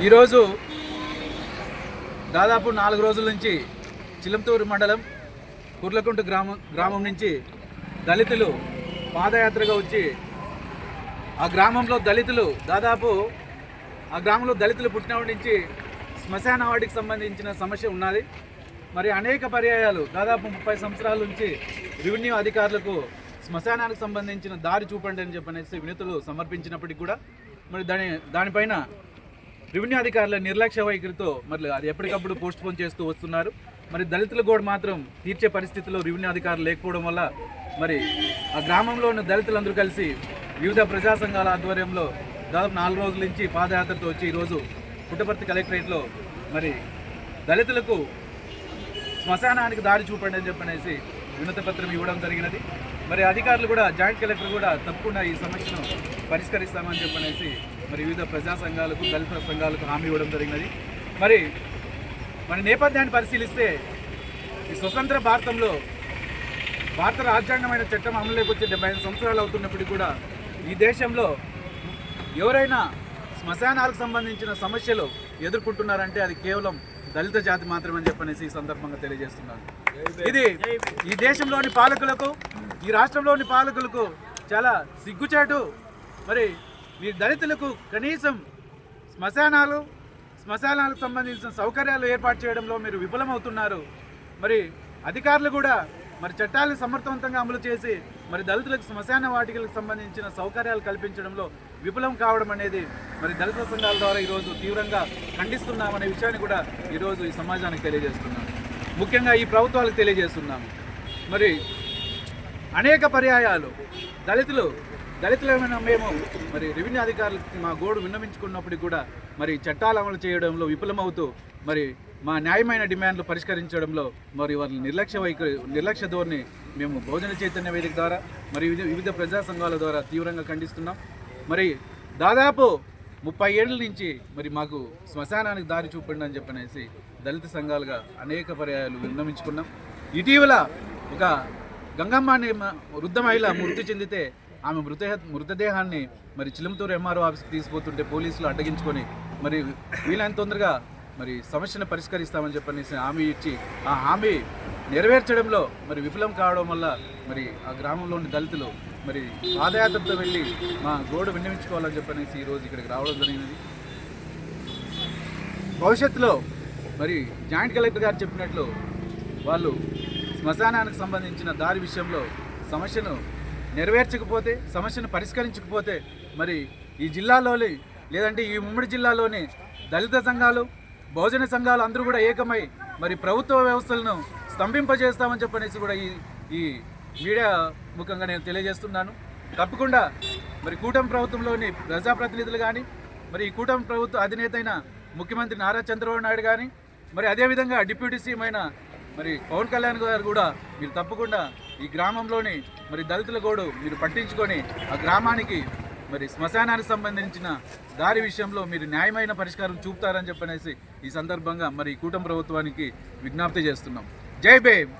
ఈరోజు దాదాపు నాలుగు రోజుల నుంచి చిలంతూరు మండలం కుర్లకుంట గ్రామం గ్రామం నుంచి దళితులు పాదయాత్రగా వచ్చి ఆ గ్రామంలో దళితులు దాదాపు ఆ గ్రామంలో దళితులు పుట్టినప్పటి నుంచి శ్మశాన వాటికి సంబంధించిన సమస్య ఉన్నది. మరి అనేక పర్యాయాలు దాదాపు ముప్పై సంవత్సరాల నుంచి రెవెన్యూ అధికారులకు శ్మశానానికి సంబంధించిన దారి చూపండి అని చెప్పనేసి వినతులు సమర్పించినప్పటికీ కూడా మరి దాని దానిపైన రెవెన్యూ అధికారుల నిర్లక్ష్య వైఖరితో మరి అది ఎప్పటికప్పుడు పోస్ట్ పోన్ చేస్తూ వస్తున్నారు. మరి దళితులు కూడా మాత్రం తీర్చే పరిస్థితిలో రెవెన్యూ అధికారులు లేకపోవడం వల్ల మరి ఆ గ్రామంలో ఉన్న దళితులందరూ కలిసి వివిధ ప్రజా సంఘాల ఆధ్వర్యంలో దాదాపు నాలుగు రోజుల నుంచి పాదయాత్రతో వచ్చి ఈరోజు పుట్టపర్తి కలెక్టరేట్లో మరి దళితులకు శ్మశానానికి దారి చూపండి అని చెప్పనేసి వినత పత్రం ఇవ్వడం జరిగినది. మరి అధికారులు కూడా జాయింట్ కలెక్టర్ కూడా తప్పకుండా ఈ సమస్యను పరిష్కరిస్తామని చెప్పనేసి మరి వివిధ ప్రజా సంఘాలకు దళిత సంఘాలకు హామీ ఇవ్వడం జరిగినది. మరి మన నేపథ్యాన్ని పరిశీలిస్తే ఈ స్వతంత్ర భారతంలో భారత రాజ్యాంగమైన చట్టం అమలులోకి వచ్చి డెబ్బై ఐదు సంవత్సరాలు అవుతున్నప్పటికీ కూడా ఈ దేశంలో ఎవరైనా శ్మశానాలకు సంబంధించిన సమస్యలు ఎదుర్కొంటున్నారంటే అది కేవలం దళిత జాతి మాత్రమే అని చెప్పనేసి ఈ సందర్భంగా తెలియజేస్తున్నాను. ఇది ఈ దేశంలోని పాలకులకు ఈ రాష్ట్రంలోని పాలకులకు చాలా సిగ్గుచాటు. మరి మీ దళితులకు కనీసం శ్మశానాలు శ్మశానాలకు సంబంధించిన సౌకర్యాలు ఏర్పాటు చేయడంలో మీరు విఫలమవుతున్నారు. మరి అధికారులు కూడా మరి చట్టాలను సమర్థవంతంగా అమలు చేసి మరి దళితులకు శ్మశాన వాటికలకు సంబంధించిన సౌకర్యాలు కల్పించడంలో విఫలం కావడం అనేది మరి దళిత సంఘాల ద్వారా ఈరోజు తీవ్రంగా ఖండిస్తున్నామనే విషయాన్ని కూడా ఈరోజు ఈ సమాజానికి తెలియజేస్తున్నాం. ముఖ్యంగా ఈ ప్రభుత్వాలకు తెలియజేస్తున్నాము మరి అనేక పర్యాయాలు దళితులు దళితులమైన మేము మరి రెవెన్యూ అధికారులకి మా గోడు విన్నవించుకున్నప్పుడు కూడా మరి చట్టాలు అమలు చేయడంలో విఫలమవుతూ మరి మా న్యాయమైన డిమాండ్లు పరిష్కరించడంలో మరి వారి నిర్లక్ష్య వైఖరి నిర్లక్ష్య ధోరణి మేము భోజన చైతన్య వేదిక ద్వారా మరి వివిధ వివిధ ప్రజా సంఘాల ద్వారా తీవ్రంగా ఖండిస్తున్నాం. మరి దాదాపు ముప్పై ఏళ్ళ నుంచి మరి మాకు శ్మశానానికి దారి చూపండి అని చెప్పనేసి దళిత సంఘాలుగా అనేక పర్యాయాలు విన్నవించుకున్నాం. ఇటీవల ఒక గంగమ్మ అనే వృద్ధ మహిళ మృతి చెందితే ఆమె మృతదేహ మృతదేహాన్ని మరి చిలుమతూరు ఎంఆర్ఓ ఆఫీస్కి తీసుకుపోతుంటే పోలీసులు అడ్డగించుకొని మరి వీలైన తొందరగా మరి సమస్యను పరిష్కరిస్తామని చెప్పనేసి హామీ ఇచ్చి ఆ హామీ నెరవేర్చడంలో మరి విఫలం కావడం వల్ల మరి ఆ గ్రామంలోని దళితులు మరి పాదయాత్రతో వెళ్ళి మా గోడు విన్నవించుకోవాలని చెప్పనేసి ఈరోజు ఇక్కడికి రావడం జరిగినది. భవిష్యత్తులో మరి జాయింట్ కలెక్టర్ గారు చెప్పినట్లు వాళ్ళు శ్మశానానికి సంబంధించిన దారి విషయంలో సమస్యను నెరవేర్చకపోతే సమస్యను పరిష్కరించకపోతే మరి ఈ జిల్లాలోని లేదంటే ఈ ఉమ్మడి జిల్లాలోని దళిత సంఘాలు బహుజన సంఘాలు అందరూ కూడా ఏకమై మరి ప్రభుత్వ వ్యవస్థలను స్తంభింపజేస్తామని చెప్పనేసి కూడా ఈ ఈ మీడియా ముఖంగా నేను తెలియజేస్తున్నాను. తప్పకుండా మరి కూటమి ప్రభుత్వంలోని ప్రజాప్రతినిధులు కానీ మరి ఈ కూటమి ప్రభుత్వ అధినేత అయిన ముఖ్యమంత్రి నారా చంద్రబాబు నాయుడు కానీ మరి అదేవిధంగా డిప్యూటీ సీఎం అయిన మరి పవన్ కళ్యాణ్ గారు కూడా మీరు తప్పకుండా ఈ గ్రామంలోని మరి దళితుల గోడు మీరు పట్టించుకొని ఆ గ్రామానికి మరి శ్మశానానికి సంబంధించిన దారి విషయంలో మీరు న్యాయమైన పరిష్కారం చూపుతారని చెప్పనేసి ఈ సందర్భంగా మరి కూటమి ప్రభుత్వానికి విజ్ఞప్తి చేస్తున్నాం. జై భీమ్!